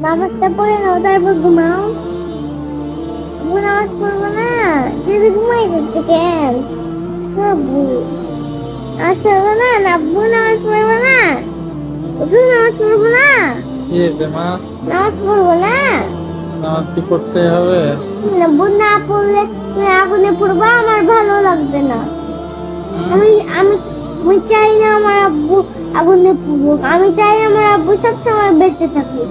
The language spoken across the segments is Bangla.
নামাজটা পড়ে নাও তারপর ঘুমাও। নামাজ পড়ব না যদি ঘুমাই যাচ্ছে কেন? আব্বু নামাজ পড়ব না আব্বু নামাজ পড়ব না? তুই নামাজ পড়ব না? কি হয়েছে মা? নামাজ পড়ব না? নামাজ কি করতে হবে? আব্বু না পড়লে আগুনে পড়ব আমার ভালো লাগবে না। আমি আমি আমি চাই না আমার আব্বু আগুনে পড়ুক। আমি চাই আমার আব্বু সবসময় বেঁচে থাকুক।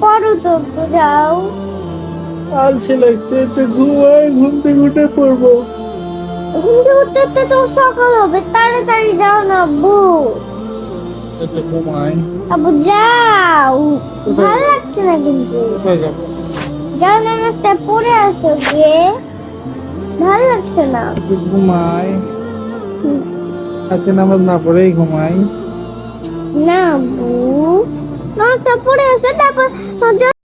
পড়ো তো যাও। আলসে লাগছে একটু ঘুমাই ঘুম থেকে উঠে পড়ব। ঘুম থেকে উঠতে উঠতে তো সকাল হবে তাড়াতাড়ি যাও না আব্বু। ঘুমাই আব্বু যাও। ভালো লাগছে না কিন্তু। যাও নামাজটা পড়ে আসো গিয়ে। ভালো লাগছে না। ঘুমাই আজকে নামাজ না পড়েই ঘুমাই। না আব্বু। নামাজটা পড়ে আসো তারপর